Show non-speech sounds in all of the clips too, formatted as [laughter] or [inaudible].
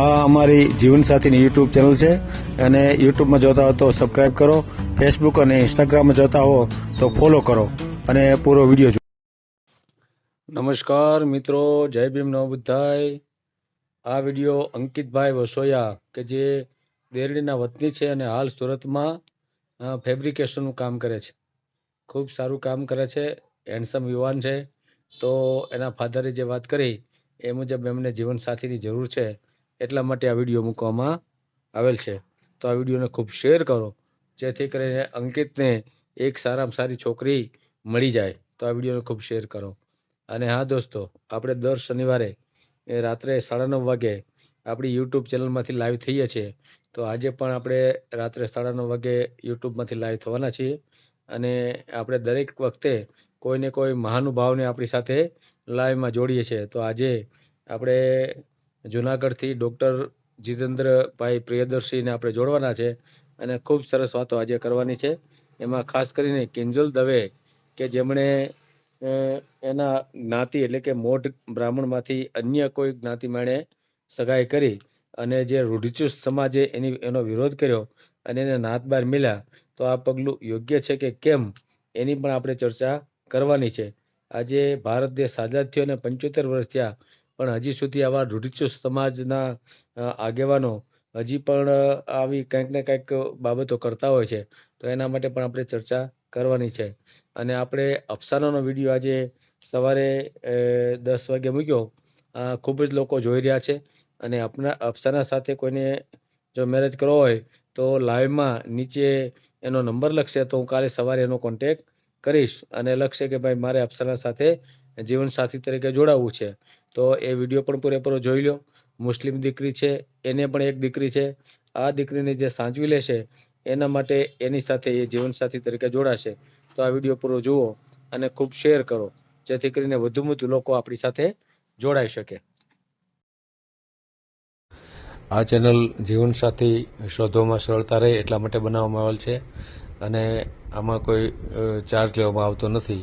આ અમારી જીવનસાથીની YouTube channel છે. અને યુટ્યુબમાં જોતા હો તો સબસ્ક્રાઈબ કરો. ફેસબુક અને ઇન્સ્ટાગ્રામમાં જોતા હો તો ફોલો કરો. અને પૂરો વીડિયો જુઓ નમસ્કાર મિત્રો, જય ભીમ નવ આ વીડિયો અંકિતભાઈ વસોયા કે જે દેરડીના વતની છે અને હાલ સુરતમાં ફેબ્રિકેશનનું કામ કરે છે. ખૂબ સારું કામ કરે છે. હેન્ડસમ યુવાન છે. તો એના ફાધરે જે વાત કરી, એ મુજબ એમને જીવનસાથીની જરૂર છે. એટલા માટે આ વીડિયો મૂકવામાં આવેલ છે. તો આ વિડીયોને ખૂબ શેર કરો, જેથી કરીને અંકિતને એક સારામાં સારી છોકરી મળી જાય. તો આ વિડીયોને ખૂબ શેર કરો. અને હા દોસ્તો, આપણે દર શનિવારે રાત્રે સાડા નવ વાગે આપણી યુટ્યુબ ચેનલમાંથી લાઈવ થઈએ છીએ. તો આજે પણ આપણે રાત્રે સાડા નવ વાગે યુટ્યુબમાંથી લાઈવ થવાના છીએ. અને આપણે દરેક વખતે કોઈને કોઈ મહાનુભાવને આપણી સાથે લાઈવમાં જોડીએ છીએ. તો આજે આપણે જુનાગઢથી ડૉક્ટર જીતેન્દ્રભાઈ પ્રિયદર્શીને આપણે જોડવાના છે અને ખૂબ સરસ વાતો આજે કરવાની છે. એમાં ખાસ કરીને કિંજલ દવે કે જેમણે એના જ્ઞાતિ એટલે કે મોઢ બ્રાહ્મણમાંથી અન્ય કોઈ જ્ઞાતિ માણે સગાઈ કરી અને જે રૂઢિચુસ્ત સમાજે એની, એનો વિરોધ કર્યો અને એને નાત બાર મળ્યા તો આ પગલું યોગ્ય છે કે કેમ એની પણ આપણે ચર્ચા કરવાની છે. આજે ભારત દેશ આઝાદ થયો અને પંચોતેર વર્ષ થયા પણ હજી સુધી આવા રૂઢિચુસ્ત સમાજના આગેવાનો હજી પણ આવી કંઈક ને કંઈક બાબતો કરતા હોય છે. તો એના માટે પણ આપણે ચર્ચા કરવાની છે. અને આપણે અફસાનાનો વીડિયો આજે સવારે દસ વાગે મૂક્યો. ખૂબ જ લોકો જોઈ રહ્યા છે. અને આપના, અફસાના સાથે કોઈને જો મેરેજ કરવો હોય, તો લાઈવમાં નીચે એનો નંબર લખશે. તો હું કાલે સવારે એનો કોન્ટેક કરીશ. અને લખશે કે ભાઈ, મારે અફસાના સાથે જીવનસાથી તરીકે જોડાવવું છે. તો એ વીડિયો પણ પૂરેપૂરો જોઈ લો મુસ્લિમ દીકરી છે, એને પણ એક દીકરી છે. આ દીકરીને જે સાંચવી લેશે, એના માટે એની સાથે એ જીવનસાથી તરીકે જોડાશે. તો આ વીડિયો પૂરો જુઓ અને ખૂબ શેર કરો, જેથી કરીને વધુમાં વધુ લોકો આપણી સાથે જોડાઈ શકે. આ ચેનલ જીવનસાથી શોધવામાં સરળતા રહે એટલા માટે બનાવવામાં આવેલ છે અને આમાં કોઈ ચાર્જ લેવામાં આવતો નથી.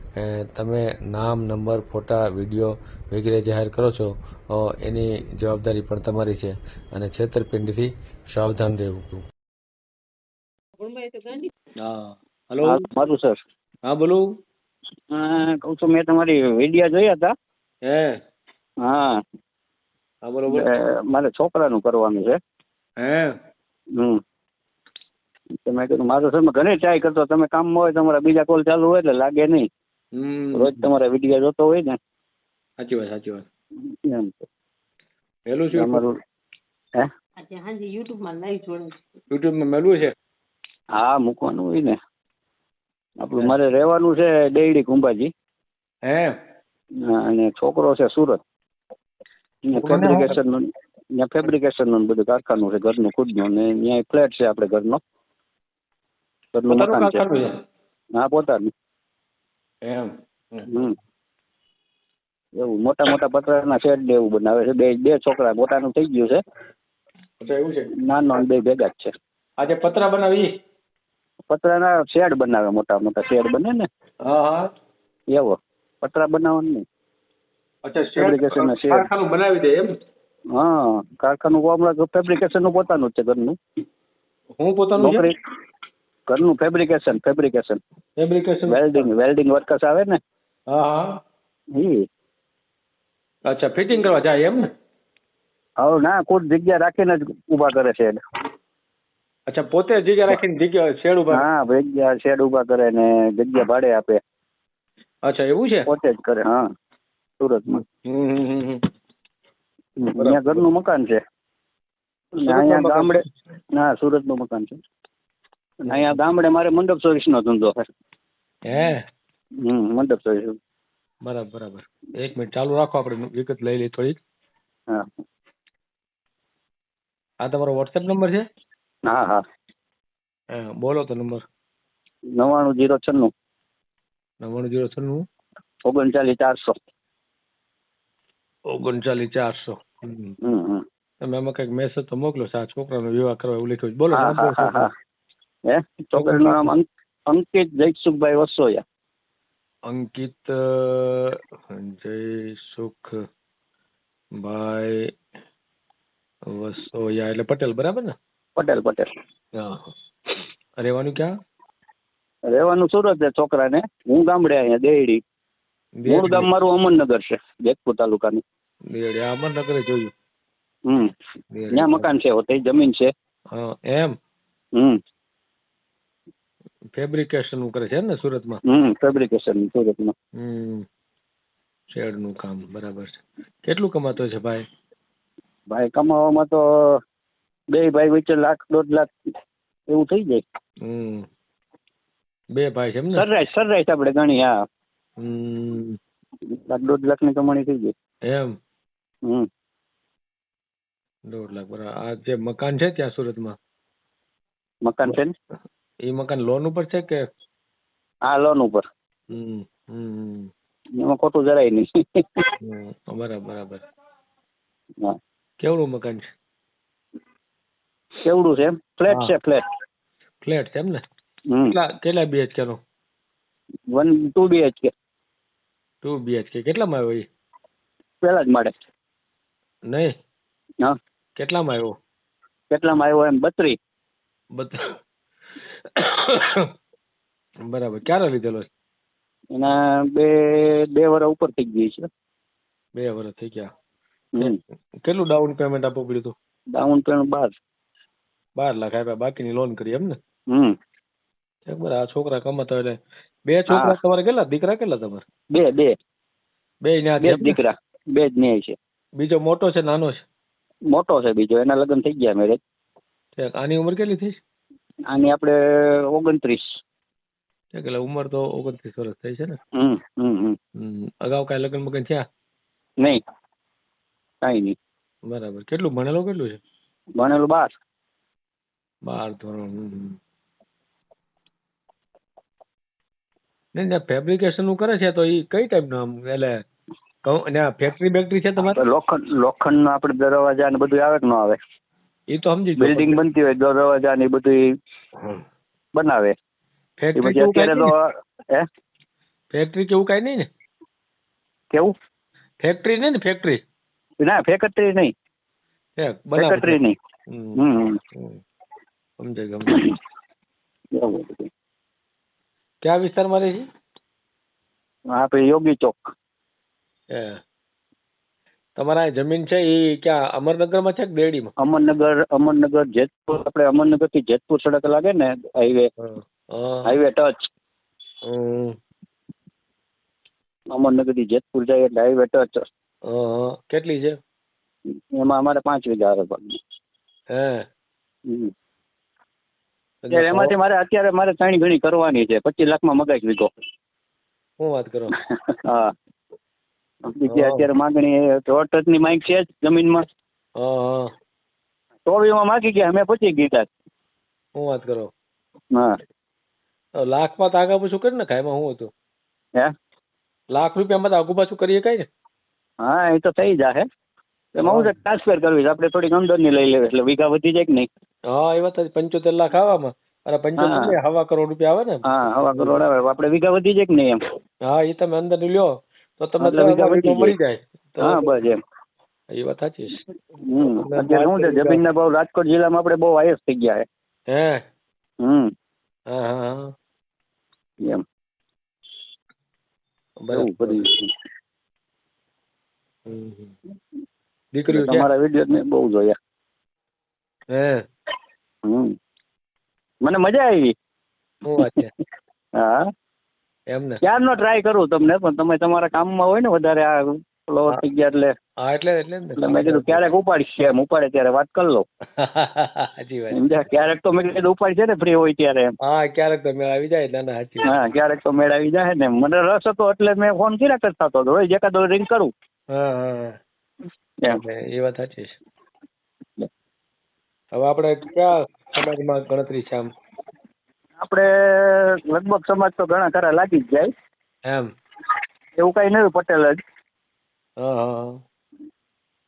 તમે નામ નંબર ફોટા વીડિયો વગેરે જાહેર કરો છો એની જવાબદારી પણ તમારી છે અને છેતરપિંડીથી સાવધાન રહેવું. હા. હલો મારું સર હા બોલો. કહું છું મેં તમારી વીડિયો જોયા હતા. હે. હા. હા બરોબર મારે છોકરાનું કરવાનું છે. હે? હમ. તમે મેં કીધું મારો સર મેં ઘણી ટ્રાય કરતો તમે કામમાં હોય તમારા બીજા કોલ ચાલુ હોય એટલે લાગે નહીં. રોજ તમારા વીડિયો જોતો હોય ને? સાચી વાત સાચી વાત. એમ છે તમારું હે? હાંજે યુટ્યુબમાં લાઈવ જોડે યુટ્યુબમાં મેલું છે? હા મૂકવાનું હોય ને. આપણું મારે રહેવાનું છે ડેડી કુંભાજી. હે? અને છોકરો છે સુરત. ફેબ્રિકેશનનું ફેબ્રિકેશનનું બધું કારખાનું છે ઘરનું ખુદનું. ને ત્યાં ફ્લેટ છે આપણે ઘરનો. ઘરનું મકાન છે? હા પોતાનું. એમ. હમ. એવું મોટા મોટા પતરાના શેડ ને એવું બનાવે છે. બે બે છોકરા મોટાનું થઈ ગયું છે. અચ્છા એવું છે? નાનો બે ભેગા જ છે. આજે પતરા બનાવી પતરાના શેડ બનાવે મોટા મોટા શેડ બને ને. હા હા. એવો પતરા બનાવવાનું. નહીં અચ્છા Fabrication શેડ. કારખાનું બનાવી દે એમ? હા કારખાનું હમણાં ફેબ્રિકેશનનું પોતાનું જ છે ઘરનું. હું પોતાનું નોકરી ઘરનું fabrication fabrication fabrication welding welding workers આવે ને? હા હા. ઈ. અચ્છા ફિટિંગ કરવા જાય એમ ને? હવે ના કોઈ જગ્યા રાખીને જ ઊભા કરે શેડ. અચ્છા પોતે જગ્યા રાખીને જગ્યા શેડ ઉપર હા જગ્યા શેડ ઊભા કરે ને જગ્યા ભાડે આપે. અચ્છા એવું છે? પોતે જ કરે હા સુરતમાં. અહીંયા ઘરનું મકાન છે. અહીંયા ગામડે ના સુરતનું મકાન છે. અહીંયા ગામડે મારે મંડપ સર્વિસનો ધંધો છે. હે? હમ મંડપ ચોરીસ બરાબર બરાબર. એક મિનિટ ચાલુ રાખો આપણે વિગત લઈ લઈ થોડીક. હા. આ તમારો વોટ્સએપ નંબર છે? હા હા. બોલો તો નંબર. નવ્વાણું જીરો છન્નું. નવ્વાણું જીરો છન્નું? ઓગણચાલીસ ચારસો. ઓગણચાલીસ ચારસો. તમે આમાં કંઈક મેસેજ તો મોકલો છે આ છોકરાનો વિવાહ કરવા એવું લખ્યું બોલો હા? છોકરાનું. નામ અંક- અંકિત જયસુખભાઈ વસોયા. અંકિત જય ભાઈ વસોયા એટલે પટેલ બરાબર ને? પટેલ પટેલ. હા રહેવાનું ક્યાં? રહેવાનું સુરત છે છોકરાને. હું ગામડે અહીંયા દેડી મૂળ ગામ મારું અમરનગર છે જેતપુર તાલુકાનું. દેડી અમરનગર જોયું. હમ. ત્યાં મકાન છે હોતે જમીન છે. એમ? હમ. ફેબ્રિકેશન કરે છે ને સુરતમાં? હમ ફેબ્રિકેશન સુરતમાં. હમ શેડનું કામ બરાબર છે. કેટલું કમાતો છે ભાઈ? ભાઈ કમાવામાં તો બે ભાઈ વચ્ચે લાખ દોઢ લાખ એવું થઈ જાય. હમ બે ભાઈ છે એમ ને? સરરાઈશ સરરાઈશ આપણે ગણી હા. હમ. લાખ દોઢ લાખની કમાણી થઈ જાય એમ? હમ. દોઢ લાખ બરાબર. આ જે મકાન છે ત્યાં સુરતમાં? મકાન છે ને? એ મકાન લોન ઉપર છે કે? આ લોન ઉપર. હમ હમ. એમાં ખોટું જરાય નહીં. બરાબર બરાબર. કેવડું મકાન છે? કેવડું છે એમ? ફ્લેટ છે ફ્લેટ. ફ્લેટ છે એમ ને? કેટલા કેટલા બીએચકે નો? One two BHK two BHK કેટલામાં આવ્યો એ પેલા જ માળે. નહીં? હા. કેટલામાં આવ્યો? કેટલામાં આવ્યો એમ? બત્રી. બધા બરાબર. ક્યારે લીધેલો છે? એના બે બે વર્ષ ઉપર થઈ ગઈ છે. બે વર્ષ થઈ ગયા. કેટલું ડાઉન પેમેન્ટ આપવું પડ્યું હતું? ડાઉન પેમેન્ટ બાર. બાર લાખ આપ્યા બાકીની લોન કરી એમ ને હમ બરાબર આ છોકરા કમાતા એટલે બે છોકરા તમારે કેટલા? દીકરા કેટલા તમારે? બે બે. બે ન્યા બે? દીકરા. બે જ ન્યાય છે. બીજો મોટો છે નાનો છે? મોટો છે બીજો. એના લગ્ન થઈ ગયા મેરેજ આની ઉંમર કેટલી થઈ? આની આપણે ઓગણત્રીસ. એટલે ઉંમર તો ઓગણત્રીસ વર્ષ થઈ છે ને. અગાઉ કાંઈ લગ્ન મગન થયા? નહીં કાંઈ નહીં. બરાબર. કેટલું ભણેલો કેટલું છે? ભણેલું બાર. બાર ધોરણ નહીં ફેબ્રિકેશનનું કરે છે તો એ કઈ ટાઈપનું આમ એટલે ફેક્ટરી બેક્ટરી છે તમારે? લોખંડ લોખંડ નો આપડે દરવાજા ને બધું આવે કે ન આવે? એ તો સમજી બિલ્ડિંગ બનતી હોય દરવાજા ને બધું બનાવે. ફેક્ટરી કેવું અત્યારે તો હે? ફેક્ટરી કેવું કાંઈ નહીં ને? કેવું? ફેક્ટરી નહીં ને ફેક્ટરી ના ફેક્ટરી નહીં. ફેક્ટરી નહીં. હમ. એવું બધું. કયા વિસ્તારમાં રહે છે? આપણે યોગી ચોક. હે. તમારા આ જમીન છે એ ક્યાં અમરનગરમાં છે કે દેડીમાં અમરનગર અમરનગર જેતપુર. આપણે અમરનગરથી જેતપુર સડક લાગે ને હાઈવે. Highway touch. અમરનગરથી જેતપુર જાય એટલે હાઈવે ટચ. કેટલી છે? એમાં અમારે પાંચ વીઘા આવે હે? એમાંથી મારે અત્યારે મારે ત્રણ ઘણી કરવાની છે. પચીસ લાખમાં મગાઈ વીઘો. શું વાત કરો? હા. બીજી અત્યારે માંગણી ટચની માંગ છે જ જમીનમાં. ચોવીમાં હા. માગી ગયા અમે પછી ગીતા શું વાત કરો? હા. લાખમાં તો આગા પાછું કરી ને એમાં શું હતું? હે? લાખ રૂપિયામાં તો આગુ પાછું કરીએ કઈ ને? હા એ તો થઈ જાહે. એમાં હું છે ટ્રાન્સફર કરવી આપણે થોડીક અંદરની લઈ લેવી એટલે વીઘા વધી જાય કે નહીં? હા એ વાત પંચોતેર લાખ આવામાં. અને પંચોતેર હા. હવા કરોડ રૂપિયા આવે ને હા હવા કરોડ આવે આપણે વીઘા વધી જાય કે નહીં એમ? હા એ તમે અંદર લ્યો. તો વીઘો મળી જાય. હા બસ એમ. એ વાત સાચી છે. અત્યારે શું છે જમીનના ભાવ રાજકોટ જિલ્લામાં આપણે બહુ હાઈએસ્ટ થઈ ગયા છે. હે? હમ. હા હા એમ. બરાબર. દીકરીઓ તમારા વીડિયો મેં બહુ જોયા. હે? હમ. મને મજા આવી. શું વાત છે? હા. એમ નો? ક્યારનો ટ્રાય કરું તમને? પણ તમે તમારા કામમાં હોય ને વધારે આ ફ્લોવર થઈ ગયા એટલે હા એટલે એટલે મેં કીધું ક્યારેક ઉપાડીશ એમ ઉપાડે ત્યારે વાત કરી લો. [laughs] સાચી વાત. ક્યારેક તો મેં કીધું ઉપાડ છે ને ફ્રી હોય ત્યારે એમ. હા ક્યારેક તો મેળ આવી જાય ના ના સાચી હા ક્યારેક તો મેળ આવી જાય ને મને રસ હતો એટલે મેં ફોન કર્યા કરતા હતો રોજ એકાદો રિંગ કરું. હા એ વાત સાચી છે. હવે આપણે કયા સમાજમાં ગણતરી છે આમ? આપણે લગભગ સમાજ તો ઘણા ખરા લાગી જ જાય. એમ. એવું કઈ નહીં પટેલ જ.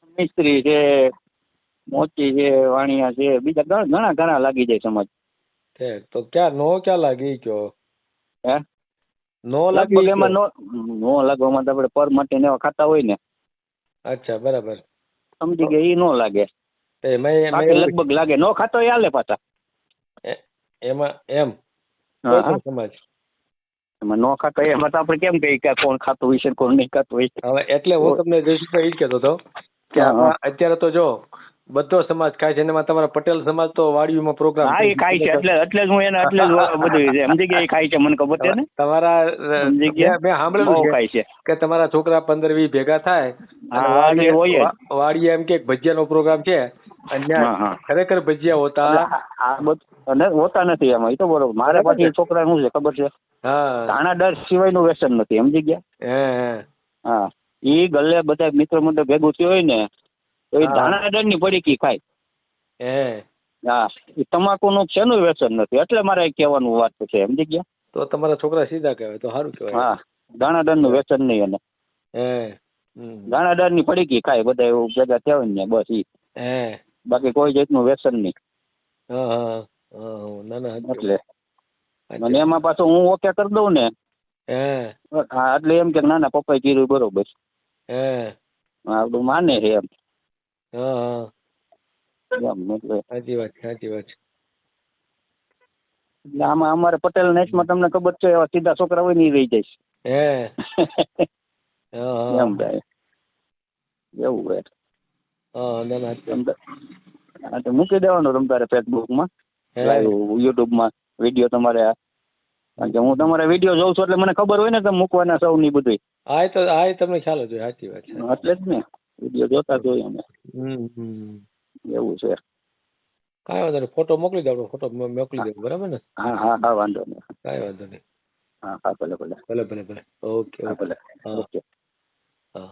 મિસ્ત્રી છે મોચી છે વાણિયા છે બીજા ઘણા ઘણા લાગી જાય સમાજ. તો ક્યાં નો ક્યાં લાગી ગયો? હે? નો લગભગ લાગી એમાં નો નો લાગવામાં તો આપણે પર માટે ને એવા ખાતા હોય ને. અચ્છા બરાબર. સમજી ગયા ઈ નો લાગે. એ લગભગ લાગે નો ખાતો એ હાલે પાછા. એ- એમાં એમ. સમાજ. એમાં નો ખાતો એમાં મત આપણે કેમ કહીએ કે કોણ ખાતું હોય છે કોણ નહીં ખાતું હોય હવે એટલે હું તમને જયસુખભાઈ એ જ કહેતો હતો કે અત્યારે તો જો બધો સમાજ ખાય છે એમાં તમારા પટેલ સમાજ તો વાડીમાં પ્રોગ્રામ હા એ ખાય છે એટલે એટલે જ હું એને એટલે જ [laughs] બધું સમજી ગયા એ ખાય છે મને ખબર છે ને તમારા? મેં સાંભળેલું ખાય છે. કે તમારા છોકરા પંદર વીસ ભેગા થાય વાડી એ એમ કે ભજીયાનો પ્રોગ્રામ છે. ખરેખર ભજીયા હોતા. આ- બધું અને હોતા નથી એમાં એ તો બરોબર મારે પાછી છોકરા શું છે ખબર છે? હા. ધાણા દર સિવાયનું વ્યસન નથી સમજી ગયા? હે, ઈ ગલ્લે બધા મિત્ર મંડળ ભેગું થયું હોય ને તો એ ધાણા ડરની પડીકી ખાય. હા. એ તમાકુ તમાકુનું શેનું વ્યસન નથી? એટલે મારે કહેવાનું વાત છે સમજી ગયા? તો તમારા છોકરા સીધા કહેવાય તો સારું કહેવાય. હા. દાણાદારનું વ્યસન નહીં એને. હે. હમ. દાણાદારની પડીકી ખાય બધા એવું ભેગા થયા હોય ને બસ ઈ. હે. બાકી કોઈ જાતનું વ્યસન નહીં. હા ના ના એટલે. અને એમાં પાછું હું ઓકે કરી દઉં ને હા. એટલે એમ કે ના ના પપ્પાએ કીધું બરોબર. આપણું માને છે એમ. સાચી વાત સાચી વાત એટલે આમાં અમારે પટેલ નેચમાં તમને ખબર છે એવા સીધા છોકરા હોય ને રહી જાય [laughs] એમ થાય એવું હોય. હા તો મૂકી દેવાનું તમ તારે ફેસબુકમાં યુટ્યુબમાં વીડિયો તમારે કારણ કે હું તમારા વીડિયો જોઉં છું એટલે મને ખબર હોય ને તમે મૂકવાના સૌ ની બધી. હા તો હા તમને ખ્યાલ જ હોય સાચી વાત છે. એટલે જ ને. વીડિયો જોતા જોઈએ અમે. હમ હમ. એવું છે. કાંઈ વાંધો નહીં. ફોટો મોકલી દો ફોટો મોકલી દઉં બરાબર ને? હા હા હા વાંધો નહીં. કાંઈ વાંધો નહીં. હા હા ભલે ભલે. ભલે ભલે ભલે. ઓકે ભલે. ઓકે હા.